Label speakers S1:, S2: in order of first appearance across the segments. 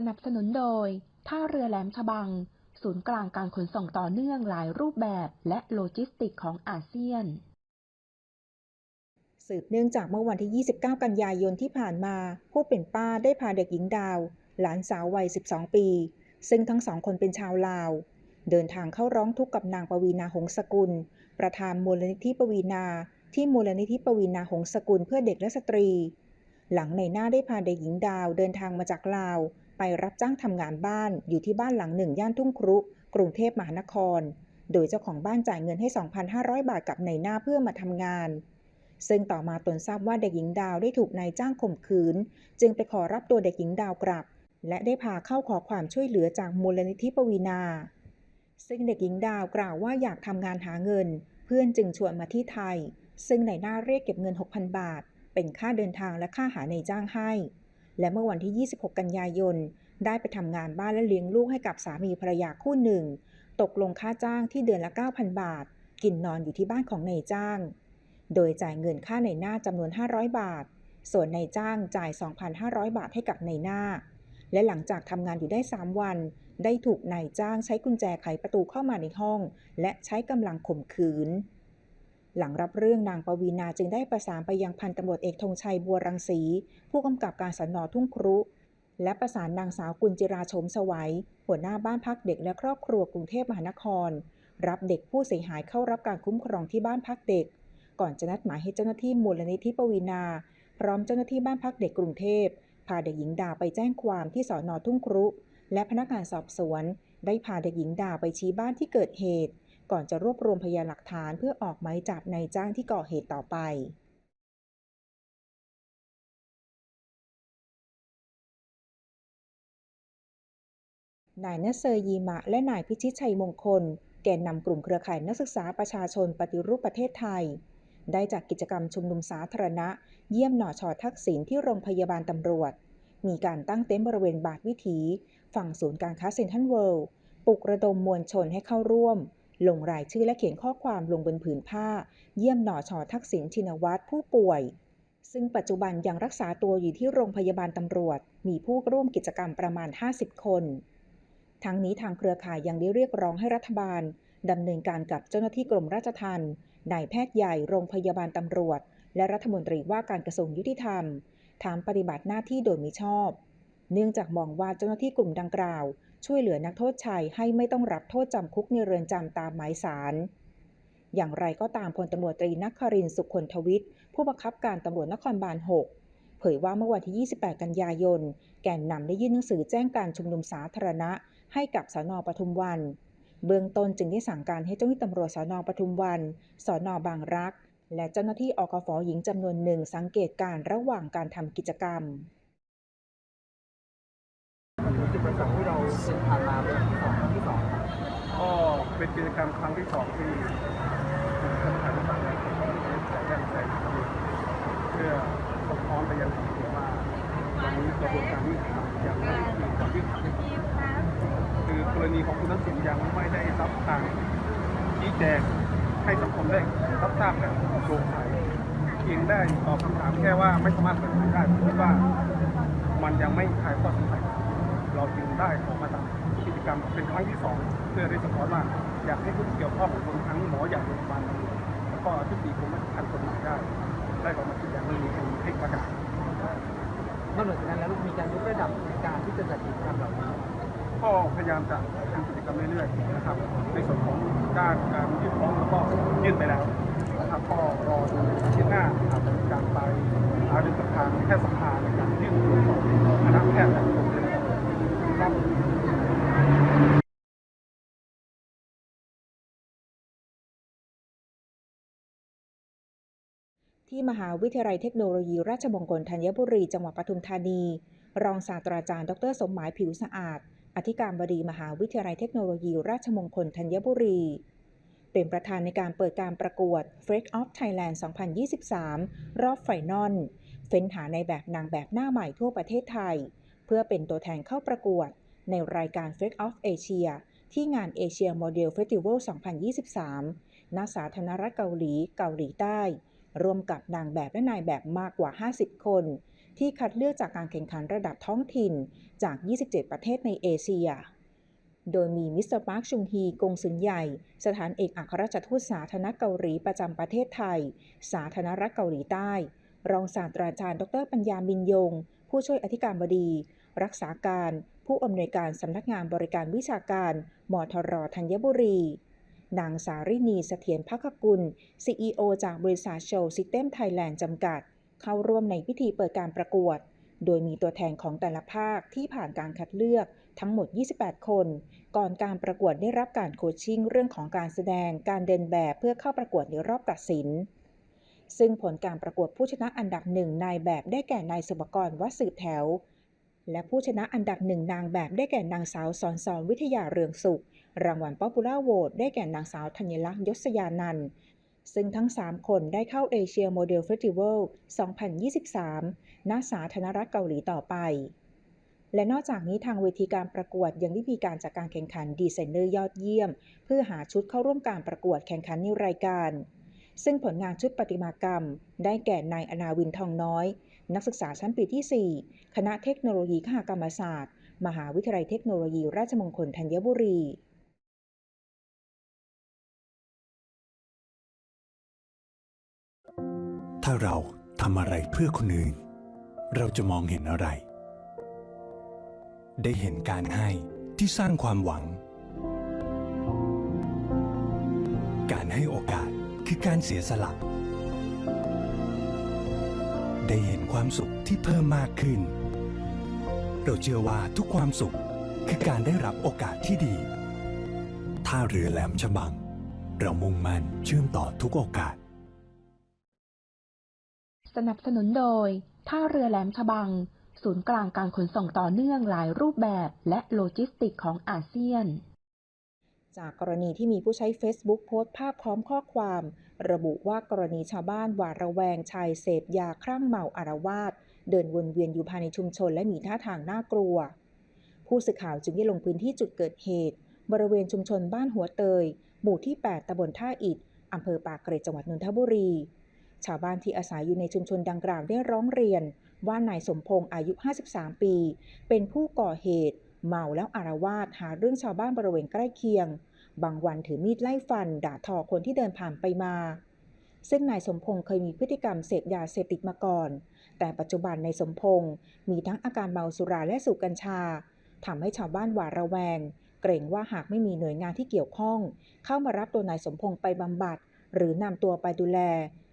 S1: สนับสนุนโดย ท่าเรือแหลมฉบัง ศูนย์กลางการขนส่งต่อเนื่องหลายรูปแบบและโลจิสติกของอาเซียน
S2: สืบเนื่องจากเมื่อวันที่ 29 กันยายนที่ผ่านมา ผู้เป็นป้าได้พาเด็กหญิงดาว หลานสาววัย 12 ปี ซึ่งทั้งสองคนเป็นชาวลาว เดินทางเข้าร้องทุกข์กับนางปวีนาหงสกุล ประธานมูลนิธิปวีนาที่มูลนิธิปวีนาหงสกุลเพื่อเด็กและสตรี หลังในหน้าได้พาเด็กหญิงดาวเดินทางมาจากลาว ไปรับจ้างทำงานบ้านอยู่ที่บ้านหลังหนึ่งย่านทุ่งครุ กรุงเทพมหานคร โดยเจ้าของบ้านจ่ายเงินให้ 2,500 บาทกับในหน้าเพื่อมาทำงาน ซึ่งต่อมาตนทราบว่าเด็กหญิงดาวได้ถูกนายจ้างข่มขืน จึงไปขอรับตัวเด็กหญิงดาวกลับ และได้พาเข้าขอความช่วยเหลือจากมูลนิธิปวีนา ซึ่งเด็กหญิงดาวกล่าวว่าอยากทำงานหาเงิน เพื่อนจึงชวนมาที่ไทย ซึ่งนายหน้าเรียกเก็บเงิน 6,000 บาท เป็นค่าเดินทางและค่าหาในายจ้างให้ และเมื่อวันที่ 26 กันยายน ได้ไปทำงานบ้านและเลี้ยงลูกให้กับสามีภรรยาคู่หนึ่ง ตกลงค่าจ้างที่เดือนละ 9,000 บาท กินนอนอยู่ที่บ้านของนายจ้าง โดยจ่ายเงินค่าในหน้าจำนวน 500 บาท ส่วนนายจ้างจ่าย 2,500 บาทให้กับนายหน้า และหลังจากทำงานอยู่ได้ 3 วัน ได้ถูกนายจ้างใช้กุญแจไขประตูเข้ามาในห้อง และใช้กำลังข่มขืน หลังรับเรื่องนางปวีนาจึงได้ประสานไปยังพันตำรวจเอกธงชัยบัวรังสี ผู้กำกับการสนอทุ่งครุ และประสานนางสาวกุลจิราชมสวัย หัวหน้าบ้านพักเด็กและครอบครัวกรุงเทพมหานคร รับเด็กผู้เสียหายเข้ารับการคุ้มครองที่บ้านพักเด็ก ก่อนจะนัดหมายให้เจ้าหน้าที่มูลนิธิปวีนา พร้อมเจ้าหน้าที่บ้านพักเด็กกรุงเทพพาเด็กหญิงดาไปแจ้งความที่สอนอทุ่งครุ และพนักงานสอบสวน ได้พาเด็กหญิงดาไปชี้บ้านที่เกิดเหตุ ก่อนจะรวบรวมพยานหลักฐานเพื่อออกหมายจับนายจ้างที่ก่อเหตุต่อไปนายนเซอร์ยีมะ และนายพิชิตชัยมงคล แกนนำกลุ่มเครือข่ายนักศึกษาประชาชนปฏิรูปประเทศไทย ได้จัดกิจกรรมชุมนุมสาธารณะ เยี่ยมหน่อชอทักษิณที่โรงพยาบาลตำรวจ มีการตั้งเต็นท์บริเวณบาทวิถี ฝั่งศูนย์การค้าเซ็นทรัลเวิลด์ปลุกระดมมวลชนให้เข้าร่วม ลงรายชื่อและเขียนข้อความลงบนผืนผ้า เยี่ยมหน่อชอทักษิณชินวัตรผู้ป่วย ซึ่งปัจจุบันยังรักษาตัวอยู่ที่โรงพยาบาลตำรวจ มีผู้ร่วมกิจกรรมประมาณ 50 คน ทั้งนี้ทางเครือข่ายยังได้เรียกร้องให้รัฐบาลดำเนินการกับเจ้าหน้าที่กรมราชทัณฑ์นายแพทย์ใหญ่โรงพยาบาลตำรวจ และรัฐมนตรีว่าการกระทรวงยุติธรรมฐานปฏิบัติหน้าที่โดยมิชอบ เนื่องจากมองว่าเจ้าหน้าที่กลุ่มดังกล่าว ช่วยเหลือนักโทษชายให้ไม่ต้องรับโทษจำคุกในเรือนจำตามหมายสาร อย่างไรก็ตามพลตำรวจตรีนักครินสุขคนทวิทย์ผู้บังคับการตำรวจนครบาล 6 เผยว่าเมื่อวันที่ 28 กันยายน แกนนำได้ยื่นหนังสือแจ้งการชุมนุมสาธารณะ ให้กับสนปทุมวัน เบื้องต้นจึงได้สั่งการให้เจ้าหน้าที่ตำรวจสนปทุมวันสนบางรัก และเจ้าหน้าที่อกฟหญิงจำนวนหนึ่งสังเกตการณ์ระหว่างการทำกิจกรรม
S3: จุดประสงค์ที่เรา
S4: ซึ่งผ่านมาเป็นสองครั้งที่สองครับ
S3: ก็เป็นกิจกรรมครั้งที่สองที่คุณท่านประธานสั่งให้ผมใส่แว่นใส่ถุงมือเพื่อสะท้อนไปยังสังคมว่าวันนี้กระบวนการยุติธรรมยังไม่มีความยุติธรรมคือกรณีของคุณทักษิณยังไม่ได้รับการชี้แจงให้สังคมได้รับทราบกันโปร่งใสเพียงได้ตอบคำถามแค่ว่าไม่สามารถเปิดเผยได้ผมคิดว่ามันยังไม่คลายข้อสง เราจึงได้ออกมาจัดกิจกรรมเป็นครั้งที่สองเพื่อได้สะท้อนว่าอยากให้ผู้ที่เกี่ยวข้องรวมทั้งหมอใหญ่โรงพยาบาลแล้วก็ทุกดีกรมราชทัณฑ์กฎหมายได้ ได้ออกมาชี้แจงเรื่องนี้ให้ให้ประกาศ
S4: นอกเหนือจากนั้นแล้วมีการยกระดับในการที่จะจัดกิจกรรมเหล่านี้
S3: ก็พยายามจะทำกิจกรรมเรื่อยๆนะครับ ในส่วนของด้านการยื่นฟ้องแล้วก็ยื่นไปแล้วนะครับก็รอดูอาทิตย์หน้าอาจจะมีการไปหารือกับทางแพทยสภาในการยื่นตรวจสอบคณะแพทย์และกรมครับ
S2: ที่มหาวิทยาลัยเทคโนโลยี ราชมงคลธัญบุรี จังหวัดปทุมธานี รองศาสตราจารย์ ดร สมหมายผิวสะอาด อธิการบดีมหาวิทยาลัยเทคโนโลยี ราชมงคลธัญบุรี เป็นประธานในการเปิดการประกวด f r e a k of Thailand 2023 รอบไฟนอลเฟ้นหาในแบบนางแบบหน้าใหม่ทั่วประเทศไทย เพื่อเป็นตัวแทนเข้าประกวด ในรายการ f r e a k of Asia ที่งาน Asia Model Festival 2023ณสาธารณรัฐเกาหลี เกาหลีใต้ ร่วมกับนางแบบและนายแบบมากกว่า 50 คน ที่คัดเลือกจากการแข่งขันระดับท้องถิ่นจาก 27 ประเทศในเอเชีย โดยมีมิสเตอร์ปาร์คชุงฮีกงสุลใหญ่ สถานเอกอัครราชทูตสาธารณเกาหลีประจำประเทศไทย สาธารณรัฐเกาหลีใต้ รองศาสตราจารย์ ดรปัญญามินยง ผู้ช่วยอธิการบดี รักษาการ ผู้อำนวยการสำนักงานบริการวิชาการ มทรธัญบุรี นางสารินีเสถียรพักกุล CEO จากบริษัทโชว์ซิสเต็มไทยแลนด์จำกัด เข้าร่วมในพิธีเปิดการประกวด โดยมีตัวแทนของแต่ละภาคที่ผ่านการคัดเลือกทั้งหมด 28 คน ก่อนการประกวดได้รับการโคชชิ่งเรื่องของการแสดง การเดินแบบเพื่อเข้าประกวดในรอบตัดสิน ซึ่งผลการประกวดผู้ชนะอันดับหนึ่งนายแบบได้แก่นายสุภกรวัดสืบแถว และผู้ชนะอันดับหนึ่งนางแบบได้แก่นางสาวสอนสอนวิทยาเรืองสุข รางวัลป๊อปปูล่าโหวตได้แก่นางสาวธัญลักษณ์ยศยานันท์ซึ่งทั้ง 3 คนได้เข้าเอเชียโมเดลเฟสติวัล 2023 ณ สาธารณรัฐเกาหลีต่อไป และนอกจากนี้ทางเวทีการประกวดยังได้มีการจัดการแข่งขันดีไซเนอร์ยอดเยี่ยม เพื่อหาชุดเข้าร่วมการประกวดแข่งขันในรายการ ซึ่งผลงานชุดประติมากรรม ได้แก่นายอนาวินทองน้อย นักศึกษาชั้นปีที่ 4 คณะเทคโนโลยีคหกรรมศาสตร์ มหาวิทยาลัยเทคโนโลยีราชมงคลธัญบุรี
S5: ถ้าเราทำอะไรเพื่อคนอื่น เราจะมองเห็นอะไร ได้เห็นการให้ที่สร้างความหวัง การให้โอกาสคือการเสียสละ ได้เห็นความสุขที่เพิ่มมากขึ้น เราเชื่อว่าทุกความสุขคือการได้รับโอกาสที่ดี ท่าเรือแหลมฉบัง เรามุ่งมั่นเชื่อมต่อทุกโอกาส
S1: สนับสนุนโดย ท่าเรือแหลมฉบัง ศูนย์กลางการขนส่งต่อเนื่องหลายรูปแบบและโลจิสติกของอาเซียน
S2: จากกรณีที่มีผู้ใช้ Facebook โพสต์ภาพพร้อมข้อความ ระบุว่ากรณีชาวบ้านหวาดระแวงชายเสพยาคลั่งเมาอารวาสเดินวนเวียนอยู่ภายในชุมชนและมีท่าทางน่ากลัว ผู้สื่อข่าวจึงได้ลงพื้นที่จุดเกิดเหตุ บริเวณชุมชนบ้านหัวเตย หมู่ที่ 8ตำบลท่าอิฐอำเภอปากเกร็ดจังหวัดนนทบุรี ชาวบ้านที่อาศัยอยู่ในชุมชนดังกล่าวได้ร้องเรียน ว่านายสมพงษ์อายุ 53 ปี เป็นผู้ก่อเหตุ เมาแล้วอารวาสหาเรื่องชาวบ้านบริเวณใกล้เคียง บางวันถือมีดไล่ฟัน ด่าทอคนที่เดินผ่านไปมา ซึ่งนายสมพงษ์เคยมีพฤติกรรมเสพยาเสพติดมาก่อน แต่ปัจจุบันนายสมพงษ์มีทั้งอาการเมาสุราและสูบกัญชาทำให้ชาวบ้านหวาดระแวง เกรงว่าหากไม่มีหน่วยงานที่เกี่ยวข้อง เข้ามารับตัวนายสมพงษ์ไปบำบัด หรือนำตัวไปดูแล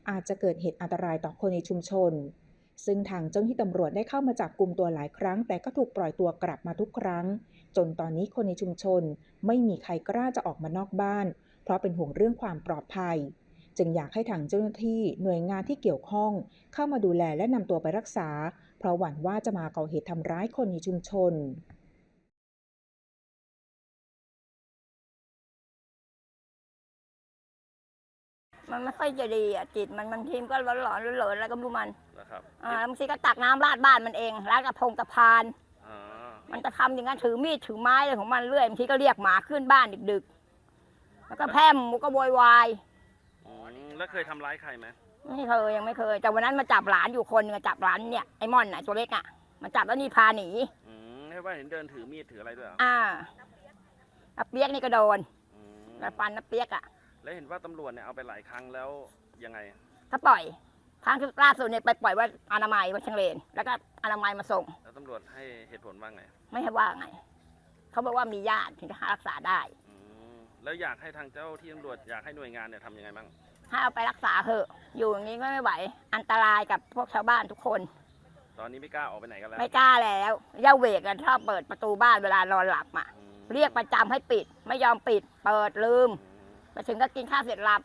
S2: อาจจะเกิดเหตุอันตรายต่อคนในชุมชน ซึ่งทางเจ้าหน้าที่ตำรวจได้เข้ามาจับกลุ่มตัวหลายครั้ง แต่ก็ถูกปล่อยตัวกลับมาทุกครั้ง จนตอนนี้คนในชุมชนไม่มีใครกล้าจะออกมานอกบ้าน เพราะเป็นห่วงเรื่องความปลอดภัย จึงอยากให้ทางเจ้าหน้าที่หน่วยงานที่เกี่ยวข้อง เข้ามาดูแลและนำตัวไปรักษา เพราะหวั่นว่าจะมาก่อเหตุทำร้ายคนในชุมชน
S6: มันไม่ค่อยจะดีอะจิตมันบางทีมันก็ร้อนหลอนๆเหลินๆอะไรก็ไม่รู้มัน
S7: นะครับ
S6: อ่าบางทีก็ตักน้ำราดบ้านมันเองราดกระพงกระพาน
S7: อ่า
S6: มันจะทำอย่างนั้นถือมีดถือไม้อะไรของมันเรื่อยบางทีก็เรียกหมาขึ้นบ้านดึกๆ แล้วก็แพร่มก็โวยวาย
S7: อืมแล้วเคยทำร้ายใครไหม
S6: ไม่เคยยังไม่เคย แต่วันนั้นมาจับหลานอยู่คนหนึงอะจับหลานเนี่ยไอ้ม่อนน่ะตัวเล็กอะมาจับแล้วนี่พาหนี
S7: อืมให้ว่าเห็นเดินถือมีดถืออะไรด้วยเหรอ
S6: อ่าอาเปียกนี่ก็โดน
S7: อืม
S6: แล้วฟันอาเปียกอะ
S7: แล้วเห็นว่าตำรวจเนี่ยเอาไปหลายครั้งแล้วยังไง
S6: ก็ปล่อย ครั้งล่าสุดเนี่ยไปปล่อยว่าอนามัยวัดเชงเลน แล้วก็อนามัยมาส่ง
S7: แล้วตำรวจให้เหตุผลว่าไง
S6: ไม่ให้ว่าไง เขาบอกว่ามีญาติถึงจะหารักษาได้
S7: อืมแล้วอยากให้ทางเจ้าที่ตำรวจอยากให้หน่วยงานเนี่ยทำยังไงบ้าง
S6: ให้เอาไปรักษาเถอะ อยู่อย่างนี้ก็ไม่ไหว อันตรายกับพวกชาวบ้านทุกคน
S7: ตอนนี้ไม่กล้าออกไปไหนกันแล้ว
S6: ไม่กล้าแล้วย่าเวกกันชอบเปิดประตูบ้านเวลานอนหลับอะ
S7: อืม
S6: เรียกประจำให้ปิด ไม่ยอมปิด เปิดลืม
S7: อืม
S6: ไปถึงก็กินข้าวเสร็จหลับ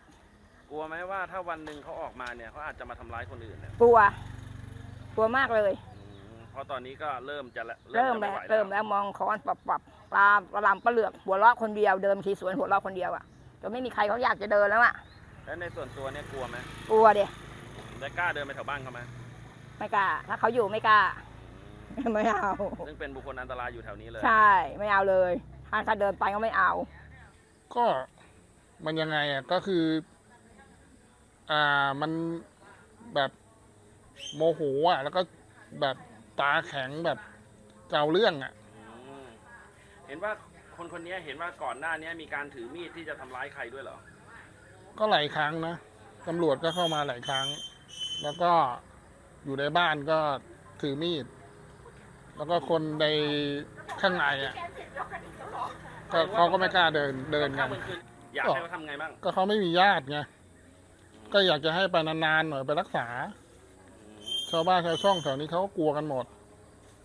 S7: กลัวไหมว่าถ้าวันหนึ่งเขาออกมาเนี่ยเขาอาจจะมาทำร้ายคนอื่นเนี่ย
S6: กลัว กลัวมากเลย
S7: อืมเพราะตอนนี้ก็เริ่มจะละ
S6: เริ่ม
S7: จะ
S6: แล้ว
S7: ไห
S6: เริ่มแล้วมองค้อนปรับปรับปลาปลาลำปลาเหลือกหัวเราะคนเดียวเดินทีสวนหัวเราะคนเดียวอะจนไม่มีใครเขาอยากจะเดินแล้วอะ
S7: แล้วในส่วนตัวเนี่ยกลัวไหม
S6: กลัวเดี
S7: ได้กล้าเดินไปแถวบ้านเขาไหม
S6: ไม่กล้า ถ้าเขาอยู่ไม่กล้า ไม่เอา
S7: ซึ่งเป็นบุคคลอันตรายอยู่แถวนี้เลย
S6: ใช่ไม่เอาเลยถ้าถ้าเดินไปก็ไม่เอา
S8: ก็มันยังไงอะก็คือ อ่ามันแบบโมโหอะ แล้วก็แบบตาแข็งแบบเจ้าเรื่องอะ
S7: อืมเห็นว่าคนคนนี้เห็นว่าก่อนหน้านี้มีการถือมีดที่จะทำร้ายใครด้วยเหรอ
S8: ก็หลายครั้งนะตำรวจก็เข้ามาหลายครั้ง แล้วก็อยู่ในบ้านก็ถือมีด แล้วก็คนในข้างในอะก็เขาก็ไม่กล้าเดินเดินกั
S7: ข้านมคืนอยากให้เขาทำไงบ้าง
S8: ก็เขาไม่มีญาติไง ก็อยากจะให้ไปนานๆหน่อยไปรักษา
S7: อืม
S8: ชาวบ้านชาวช่องแถวนี้เขาก็กลัวกันหมด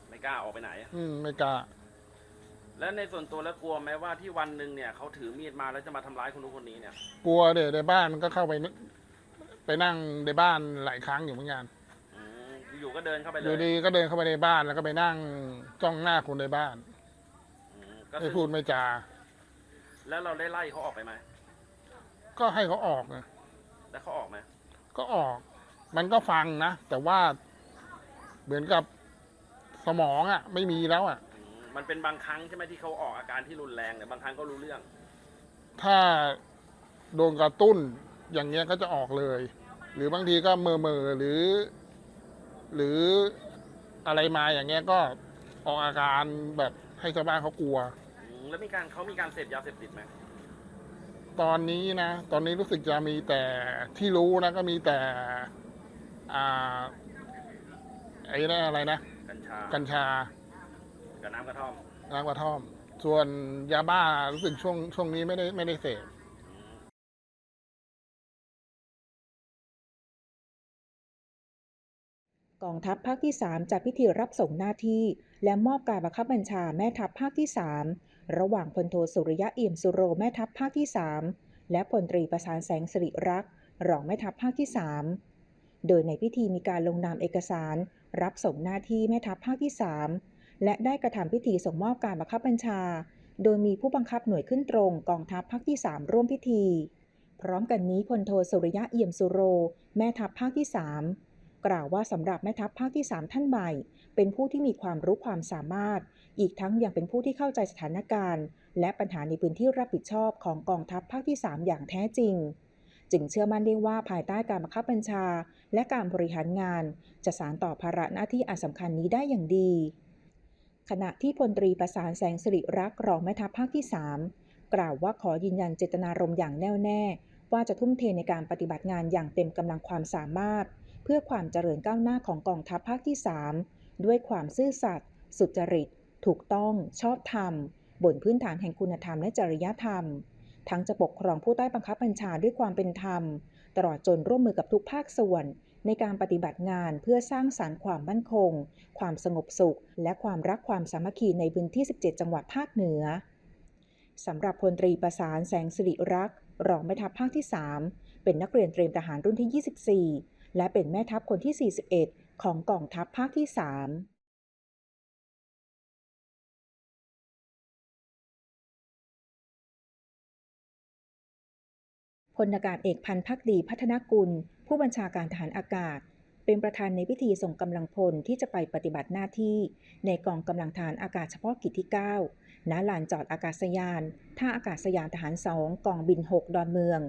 S7: ไม่กล้าออกไปไหน
S8: อืมไม่กล้า
S7: แล้วในส่วนตัวแล้วกลัวไหมว่าที่วันหนึ่งเนี่ยเขาถือมีดมาแล้วจะมาทำร้ายคนนู้นคนนี้เนี่ย
S8: กลัวเด็กในบ้านก็เข้าไปนไปนั่งในบ้านหลายครั้งอยู่เหมือนกัน
S7: อืมอยู่ๆก็เดินเข้าไป
S8: อ
S7: เล
S8: ยู่
S7: ย
S8: ดีก็เดินเข้าไปในบ้านแล้วก็ไปนั่งจ้องหน้าคนในบ้าน
S7: อืมก็
S8: ไม่
S7: คือ
S8: พูดไม่จา
S7: แล้วเราได้ไล่เขาออกไปไหม
S8: ก็ให้เขาออกนะ
S7: แล้วเขาออกไหม
S8: ก็ออก มันก็ฟังนะ แต่ว่าเหมือนกับสมองอะ่ะ ไม่มีแล้วอะ่ะ
S7: อืมมันเป็นบางครั้งใช่ไหมที่เขาออกอาการที่รุนแรงเนี่ยบางครั้งก็รู้เรื่อง
S8: ถ้าโดนกระตุ้นอย่างเงี้ยก็จะออกเลย หรือบางทีก็เมอเมอๆหรือ หรืออะไรมาอย่างเงี้ยก็ออกอาการแบบให้ชาวบ้านเขากลัว
S7: อืมแล้วมีการเขามีการเสพยาเสพติดไหม
S8: ตอนนี้นะ ตอนนี้รู้สึกจะมีแต่ที่รู้นะก็มีแต่อ่าไอ้นั่นอะไรนะ
S7: กัญชา
S8: กัญชา
S7: กับน้ำกระท่อม
S8: น้ำกระท่อม ส่วนยาบ้ารู้สึกช่วงช่วงนี้ไม่ได้ไม่ได้เสพ
S2: กองทัพภาคที่ 3 จัดพิธีรับส่งหน้าที่ และมอบการบังคับบัญชาแม่ทัพภาคที่ 3 ระหว่างพลโทสุริยะเอี่ยมสุโรแม่ทัพภาคที่ 3 และพลตรีประสานแสงสิริรักษ์รองแม่ทัพภาคที่ 3 โดยในพิธีมีการลงนามเอกสาร รับส่งหน้าที่แม่ทัพภาคที่ 3 และได้กระทำพิธีส่งมอบการบังคับบัญชา โดยมีผู้บังคับหน่วยขึ้นตรงกองทัพภาคที่ 3 ร่วมพิธี พร้อมกันนี้พลโทสุริยะเอี่ยมสุโร แม่ทัพภาคที่ 3 กล่าวว่าสำหรับแม่ทัพภาคที่ 3 ท่านใหม่เป็นผู้ที่มีความรู้ความสามารถ อีกทั้งยังเป็นผู้ที่เข้าใจสถานการณ์ และปัญหาในพื้นที่รับผิดชอบของกองทัพภาคที่ 3 อย่างแท้จริง จึงเชื่อมั่นได้ว่าภายใต้การบังคับบัญชา และการบริหารงาน จะสานต่อภาระหน้าที่อันสำคัญนี้ได้อย่างดี ขณะที่พลตรีประสานแสงสิริรักษ์รองแม่ทัพภาคที่ 3 กล่าวว่าขอยืนยันเจตนารมณ์อย่างแน่วแน่ ว่าจะทุ่มเทในการปฏิบัติงานอย่างเต็มกำลังความสามารถ เพื่อความเจริญก้าวหน้าของกองทัพภาคที่ 3 ด้วยความซื่อสัตย์สุจริต ถูกต้องชอบธรรม บนพื้นฐานแห่งคุณธรรมและจริยธรรม ทั้งจะปกครองผู้ใต้บังคับบัญชาด้วยความเป็นธรรม ตลอดจนร่วมมือกับทุกภาคส่วน ในการปฏิบัติงานเพื่อสร้างสารรค์ความมั่นคง ความสงบสุข และความรักความสามัคคีในพื้นที่ 17 จังหวัดภาคเหนือสำหรับพลตรีประสานแสงสิริรักษ์รองแม่ทัพภาคที่ 3 เป็นนักเรียนเตรียมทหารรุ่นที่ 24 และเป็นแม่ทัพคนที่ 41 ของกองทัพภาคที่ 3 ลอากาศเอกพันธ์พักดีพัฒนกุล ผู้บัญชาการทหารอากาศ เป็นประธานในพิธีส่งกำลังพลที่จะไปปฏิบัติหน้าที่ ในกองกำลังทหารอากาศเฉพาะกิจที่ 9 ณ ลานจอดอากาศยาน ท่าอากาศยานทหาร2กองบิน 6 ดอนเมือง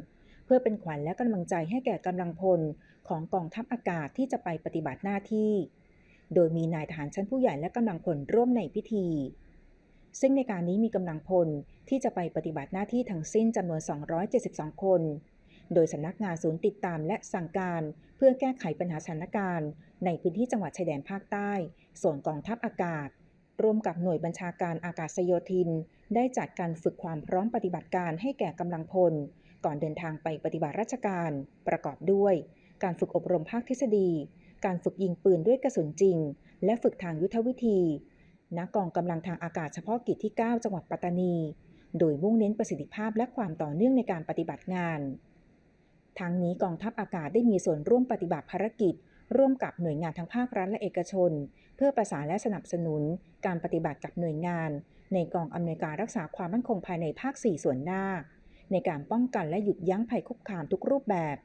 S2: เพื่อเป็นขวัญและกำลังใจให้แก่กำลังพลของกองทัพอากาศที่จะไปปฏิบัติหน้าที่ โดยมีนายทหารชั้นผู้ใหญ่และกำลังพลร่วมในพิธี ซึ่งในการนี้มีกำลังพลที่จะไปปฏิบัติหน้าที่ทั้งสิ้นจำนวน 272 คน โดยสำนักงานศูนย์ติดตามและสั่งการ เพื่อแก้ไขปัญหาสถานการณ์ ในพื้นที่จังหวัดชายแดนภาคใต้ ส่วนกองทัพอากาศ ร่วมกับหน่วยบัญชาการอากาศโยธิน ได้จัดการฝึกความพร้อมปฏิบัติการให้แก่กำลังพล ก่อนเดินทางไปปฏิบัติราชการ ประกอบด้วย การฝึกอบรมภาคทฤษฎี การฝึกยิงปืนด้วยกระสุนจริง และฝึกทางยุทธวิธี ณกองกำลังทางอากาศเฉพาะกิจที่ 9 จังหวัดปัตตานี โดยมุ่งเน้นประสิทธิภาพและความต่อเนื่องในการปฏิบัติงาน ทั้งนี้กองทัพอากาศได้มีส่วนร่วมปฏิบัติภารกิจ ร่วมกับหน่วยงานทั้งภาครัฐและเอกชน เพื่อประสานและสนับสนุน การปฏิบัติกับหน่วยงาน ในกองอำนวยการรักษาความมั่นคงภายในภาค 4 ส่วนหน้า ในการป้องกันและหยุดยั้งภัยคุกคามทุกรูปแบบ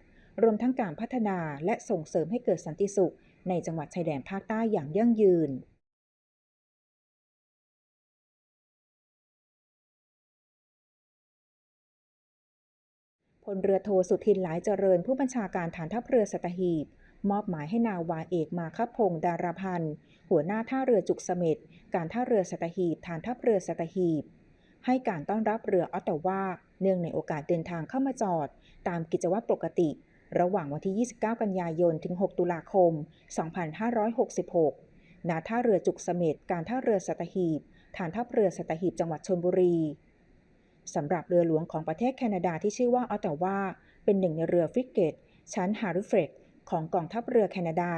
S2: รวมทั้งการพัฒนาและส่งเสริมให้เกิดสันติสุข ในจังหวัดชายแดนภาคใต้อย่างยั่งยืน ลเรือโทสุทินหลายเจริญผู้บัญชาการฐานทัพเรือสัตหีบ มอบหมายให้นาวาเอกมาคพงศ์ดาราพันธ์ หัวหน้าท่าเรือจุกเสม็ดการท่าเรือสัตหีบฐานทัพเรือสัตหีบ ให้การต้อนรับเรือออตตาวาเนื่องในโอกาสเดินทางเข้ามาจอด ตามกิจวัตรปกติ ระหว่างวันที่ 29 กันยายนถึง 6 ตุลาคม 2566ณท่าเรือจุกเสม็ดการท่าเรือสัตหีบฐานทัพเรือสัตหีบจังหวัดชลบุรี สำหรับเรือหลวงของประเทศแคนาดาที่ชื่อว่าออตตาวาเป็นหนึ่งในเรือฟริกเกต ชั้นฮาริเฟรกของกองทัพเรือแคนาดา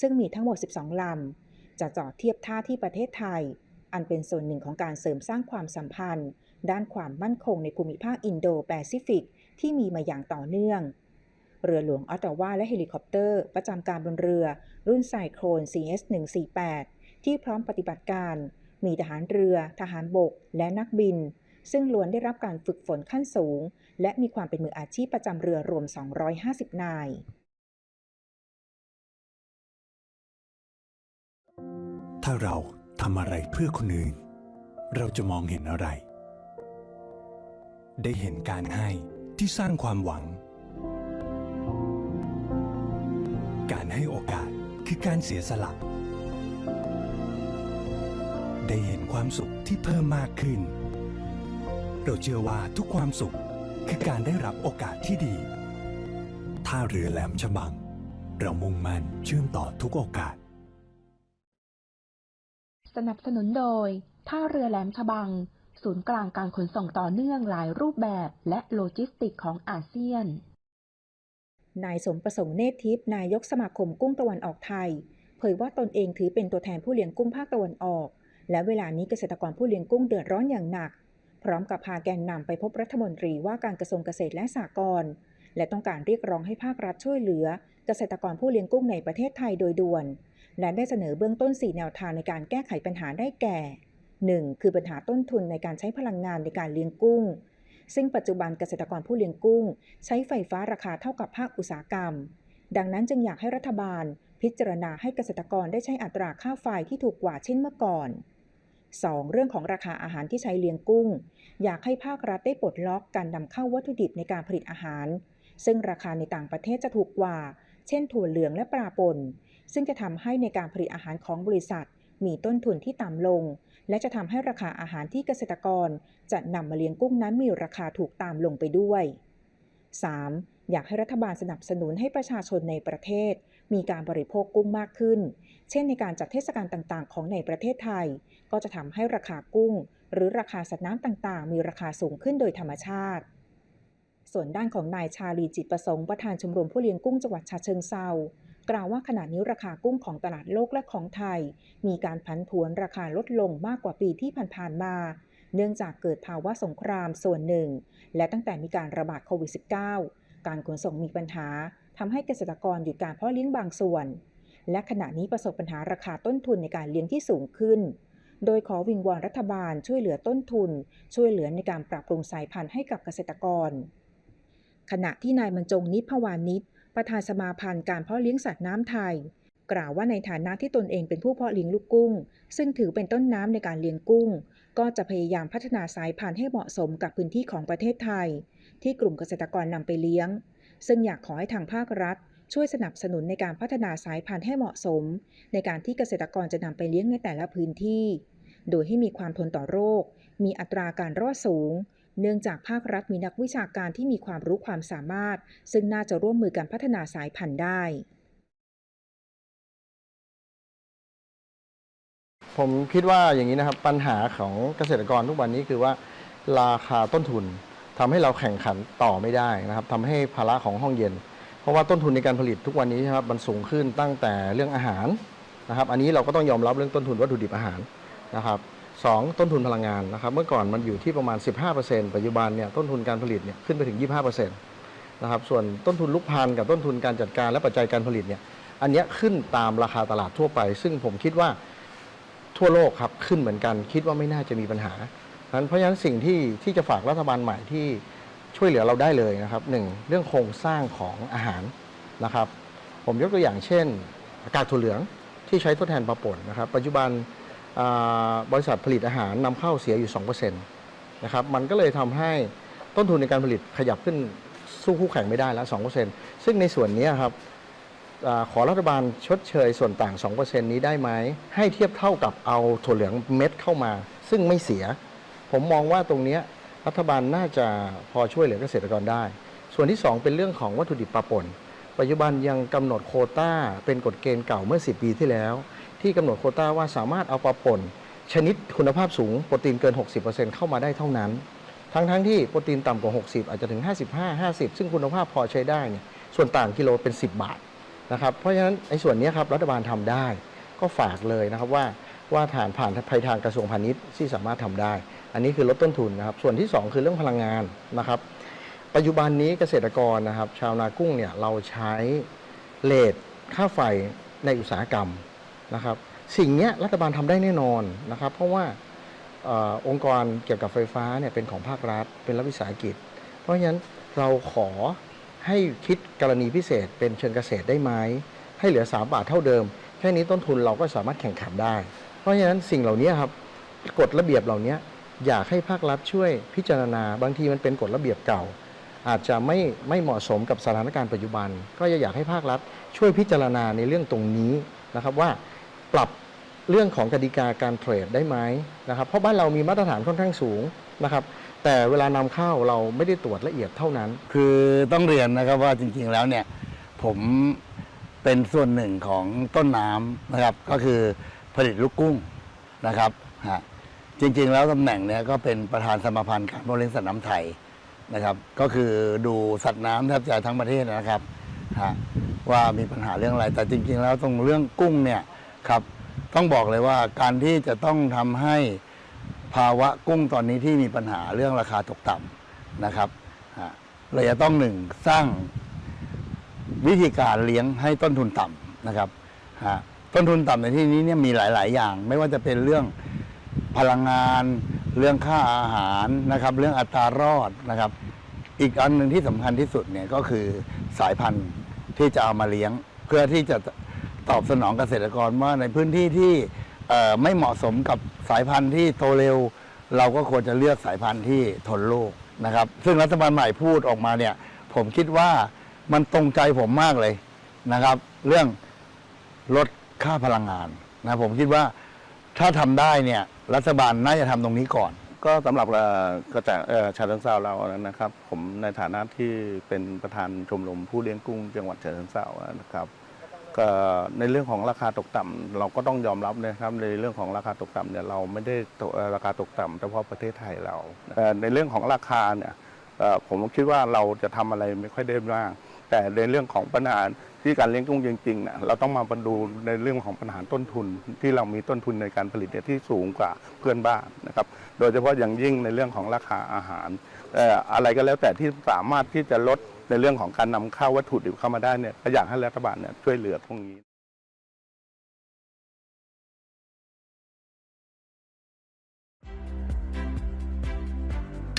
S2: ซึ่งมีทั้งหมด 12 ลำ จะจอดเทียบท่าที่ประเทศไทย อันเป็นส่วนหนึ่งของการเสริมสร้างความสัมพันธ์ ด้านความมั่นคงในภูมิภาคอินโดแปซิฟิกที่มีมาอย่างต่อเนื่อง เรือหลวงออตตาวาและเฮลิคอปเตอร์ ประจำการบนเรือ รุ่นไซโครน CS-148 ที่พร้อมปฏิบัติการ มีทหารเรือ ทหารบก และนักบิน ซึ่งล้วนได้รับการฝึกฝนขั้นสูง และมีความเป็นมืออาชีพประจำเรือรวม 250 นาย
S5: ถ้าเราทำอะไรเพื่อคนอื่น เราจะมองเห็นอะไร ได้เห็นการให้ที่สร้างความหวัง การให้โอกาสคือการเสียสละได้เห็นความสุขที่เพิ่มมากขึ้น เราเชื่อว่าทุกความสุขคือการได้รับโอกาสที่ดี ท่าเรือแหลมฉบัง เรามุ่งมั่นเชื่อมต่อทุกโอกาส
S1: สนับสนุนโดย ท่าเรือแหลมฉบัง ศูนย์กลางการขนส่งต่อเนื่องหลายรูปแบบและโลจิสติกของอาเซียน
S2: นายสมประสงค์เนตรทิพย์นายกสมาคมกุ้งตะวันออกไทย เผยว่าตนเองถือเป็นตัวแทนผู้เลี้ยงกุ้งภาคตะวันออก และเวลานี้เกษตรกรผู้เลี้ยงกุ้งเดือดร้อนอย่างหนัก พร้อมกับพาแกนนำไปพบรัฐมนตรีว่าการกระทรวงเกษตรและสหกรณ์และต้องการเรียกร้องให้ภาครัฐช่วยเหลือ เกษตรกรผู้เลี้ยงกุ้งในประเทศไทยโดยด่วน และได้เสนอเบื้องต้น 4 แนวทางในการแก้ไขปัญหาได้แก่ 1. คือปัญหาต้นทุนในการใช้พลังงานในการเลี้ยงกุ้ง ซึ่งปัจจุบันเกษตรกรผู้เลี้ยงกุ้ง ใช้ไฟฟ้าราคาเท่ากับภาคอุตสาหกรรม ดังนั้นจึงอยากให้รัฐบาล พิจารณาให้เกษตรกรได้ใช้อัตราค่าไฟที่ถูกกว่าเช่นเมื่อก่อน 2. เรื่องของราคาอาหารที่ใช้เลี้ยงกุ้ง อยากให้ภาครัฐได้ปลดล็อกการนำเข้าวัตถุดิบในการผลิตอาหาร ซึ่งราคาในต่างประเทศจะถูกกว่า เช่น ถั่วเหลืองและปลาป่น ซึ่งจะทำให้ในการผลิตอาหารของบริษัท มีต้นทุนที่ต่ำลง และจะทำให้ราคาอาหารที่เกษตรกร จะนำมาเลี้ยงกุ้งนั้นมีราคาถูกตามลงไปด้วย 3. อยากให้รัฐบาลสนับสนุนให้ประชาชนในประเทศ มีการบริโภคกุ้งมากขึ้น เช่นในการจัดเทศกาลต่างๆ ของในประเทศไทย ก็จะทำให้ราคากุ้ง หรือราคาสัตว์น้ำต่างๆ มีราคาสูงขึ้นโดยธรรมชาติ ส่วนด้านของนายชาลีจิตประสงค์ประธานชมรมผู้เลี้ยงกุ้งจังหวัดฉะเชิงเซากล่าวว่าขณะนี้ราคากุ้งของตลาดโลกและของไทย มีการผันผวนราคาลดลงมากกว่าปีที่ผ่านๆมาเนื่องจากเกิดภาวะสงครามส่วนหนึ่ง และตั้งแต่มีการระบาดโควิด -19 การขนส่งมีปัญหา ทำให้เกษตรกรหยุดการเพาะเลี้ยงบางส่วน และขณะนี้ประสบปัญหาราคาต้นทุนในการเลี้ยงที่สูงขึ้น โดยขอวิงวอนรัฐบาลช่วยเหลือต้นทุน ช่วยเหลือในการปรับปรุงสายพันธุ์ให้กับเกษตรกร ขณะที่นายบรรจงนิพพวานิชประธานสมาพันธ์การเพาะเลี้ยงสัตว์น้ำไทย กล่าวว่าในฐานะที่ตนเองเป็นผู้เพาะเลี้ยงลูกกุ้ง ซึ่งถือเป็นต้นน้ำในการเลี้ยงกุ้ง ก็จะพยายามพัฒนาสายพันธุ์ให้เหมาะสมกับพื้นที่ของประเทศไทย ที่กลุ่มเกษตรกรนำไปเลี้ยง ซึ่งอยากขอให้ทางภาครัฐ ช่วยสนับสนุนในการพัฒนาสายพันธุ์ให้เหมาะสม ในการที่เกษตรกรจะนำไปเลี้ยงในแต่ละพื้นที่ โดยให้มีความทนต่อโรค มีอัตราการรอดสูง เนื่องจากภาครัฐมีนักวิชาการที่มีความรู้ความสามารถ ซึ่งน่าจะร่วมมือกันพัฒนาสายพันธุ์ได้
S9: ผมคิดว่าอย่างนี้นะครับปัญหาของเกษตรกรทุกวันนี้คือว่าราคาต้นทุน ทำให้เราแข่งขันต่อไม่ได้นะครับทำให้ภาระของห้องเย็น เพราะว่าต้นทุนในการผลิตทุกวันนี้นะครับมันสูงขึ้นตั้งแต่เรื่องอาหารนะครับอันนี้เราก็ต้องยอมรับเรื่องต้นทุนวัตถุดิบอาหารนะครับสองต้นทุนพลังงานนะครับเมื่อก่อนมันอยู่ที่ประมาณ 15%ปัจจุบันเนี่ยต้นทุนการผลิตเนี่ยขึ้นไปถึง 25%นะครับส่วนต้นทุนลูกพันกับต้นทุนการจัดการและปัจจัยการผลิตเนี่ยอันนี้ขึ้นตามราคาตลาดทั่วไป ซึ่งผมคิดว่าทั่วโลกครับขึ้นเหมือนกัน คิดว่าไม่น่าจะมีปัญหานั้น เพราะฉะนั้นสิ่งที่ที่จะฝากรัฐบาลใหม่ที่ช่วยเหลือเราได้เลยนะครับหนึ่งเรื่องโครงสร้างของอาหารนะครับ ผมยกตัวอย่างเช่นกากถั่วเหลืองที่ใช้ทดแทนปลาป่นนะครับ ปัจจุบันบริษัทผลิตอาหารนำเข้าเสียอยู่2%นะครับมันก็เลยทำให้ต้นทุนในการผลิตขยับขึ้นสู้คู่แข่งไม่ได้แล้ว2%ซึ่งในส่วนนี้ครับอขอรัฐบาลชดเชยส่วนต่าง 2%นี้ได้ไหมให้เทียบเท่ากับเอาถั่วเหลืองเม็ดเข้ามา ซึ่งไม่เสีย ผมมองว่าตรงนี้รัฐบาลน่าจะพอช่วยเหลือเกษตรกรได้ ส่วนที่ 2 เป็นเรื่องของวัตถุดิบปลาป่นปัจจุบันยังกำหนดโคต้า เป็นกฎเกณฑ์เก่าเมื่อ 10 ปีที่แล้ว ที่กำหนดโคต้าว่าสามารถเอาปลาป่นชนิดคุณภาพสูงโปรตีนเกิน 60%เข้ามาได้เท่านั้น ทั้งๆทที่โปรตีนต่ำกว่า 60 อาจจะถึง 55 50 ซึ่งคุณภาพพอใช้ได้เนี่ยส่วนต่างกิโลเป็น 10 บาทนะครับเพราะฉะนั้นไอ้ส่วนนี้ครับรัฐบาลทำได้ก็ฝากเลยนะครับว่า ว่าฐานผ่านภายทางกระทรวงพาณิชย์ที่สามารถทำได้ อันนี้คือลดต้นทุนนะครับ ส่วนที่ 2 คือเรื่องพลังงานนะครับ ปัจจุบันนี้เกษตรกรนะครับ ชาวนากุ้งเนี่ยเราใช้เลทค่าไฟในอุตสาหกรรมนะครับ สิ่งนี้รัฐบาลทำได้แน่นอนนะครับ เพราะว่าอองค์กรเกี่ยวกับไฟฟ้าเนี่ยเป็นของภาครัฐ เป็นรัฐวิสาหกิจ เพราะฉะนั้นเราขอให้คิดกรณีพิเศษเป็นเชิงเกษตรได้ไหมให้เหลือ 3 บาทเท่าเดิม แค่นี้ต้นทุนเราก็สามารถแข่งขันได้ ราะฉะนั้นสิ่งเหล่านี้ครับกฎระเบียบเหล่านี้อยากให้ภาครัฐช่วยพิจารณา บางทีมันเป็นกฎระเบียบเก่า อาจจะไม่ไม่เหมาะสมกับสถานการณ์ปัจจุบัน ก็อยากให้ภาครัฐช่วยพิจารณาในเรื่องตรงนี้นะครับว่าปรับเรื่องของกติกาการเทรดได้ไหมนะครับเพราะบ้านเรามีมาตรฐานค่อนข้างสูงนะครับแต่เวลานำเข้าเราไม่ได้ตรวจละเอียดเท่านั้น
S10: คือต้องเรียนนะครับว่าจริงๆแล้วเนี่ยผมเป็นส่วนหนึ่งของต้นน้ำนะครับก็คือ ผลิตลูกกุ้งนะครับฮะจริงๆ แล้วตำแหน่งเนี่ยก็เป็นประธานสมาพันธ์การเพาะเลี้ยงสัตว์น้ำไทยนะครับ ก็คือดูสัตว์น้ำแทบจะทั้งประเทศนะครับฮะว่ามีปัญหาเรื่องอะไร แต่จริง ๆ แล้วตรงเรื่องกุ้งเนี่ยครับต้องบอกเลยว่าการที่จะต้องทำให้ภาวะกุ้งตอนนี้ที่มีปัญหาเรื่องราคาตกต่ำนะครับฮะเราจะต้องหนึ่งสร้างวิธีการเลี้ยงให้ต้นทุนต่ำนะครับฮะ ต้นทุนต่ำในที่นี้เนี่ยมีหลาย ๆ อย่าง ไม่ว่าจะเป็นเรื่องพลังงาน เรื่องค่าอาหารนะครับ เรื่องอัตรารอดนะครับ อีกอันหนึ่งที่สำคัญที่สุดเนี่ยก็คือสายพันธุ์ที่จะเอามาเลี้ยง เพื่อที่จะตอบสนองเกษตรกรว่าในพื้นที่ที่เอ่อไม่เหมาะสมกับสายพันธุ์ที่โตเร็ว เราก็ควรจะเลือกสายพันธุ์ที่ทนโลกนะครับ ซึ่งรัฐบาลใหม่พูดออกมาเนี่ย ผมคิดว่ามันตรงใจผมมากเลยนะครับ เรื่องลด ค่าพลังงานนะผมคิดว่าถ้าทำได้เนี่ยรัฐบาลน่าจะทำตรงนี้ก่อน
S11: ก็สำหรับเอ่อกระแสเอ่อชาเชิงเซาเรานะครับ ผมในฐานะที่เป็นประธานชมรมผู้เลี้ยงกุ้งจังหวัดฉะเชิงเซานะครับก็ในเรื่องของราคาตกต่ำเราก็ต้องยอมรับนะครับในเรื่องของราคาตกต่ำเนี่ยเราไม่ได้ตกเอ่อราคาตกต่ำเฉพาะประเทศไทยเราเอ่อในเรื่องของราคาเนี่ยเอ่อผมคิดว่าเราจะทำอะไรไม่ค่อยได้มาก แต่ในเรื่องของปัญหา ที่การเลี้ยงกุ้งจริงๆเนี่ยเราต้องมาดูในเรื่องของปัญหาต้นทุน ที่เรามีต้นทุนในการผลิตเนี่ยที่สูงกว่าเพื่อนบ้านนะครับโดยเฉพาะอย่างยิ่งในเรื่องของราคาอาหารอ่อะไรก็แล้วแต่ที่สามารถที่จะลดในเรื่องของการนำเข้าวัตถุดิบเข้ามาได้เนี่ยก็อยากให้รัฐบาลเนี่ยช่วยเหลือตรงนี้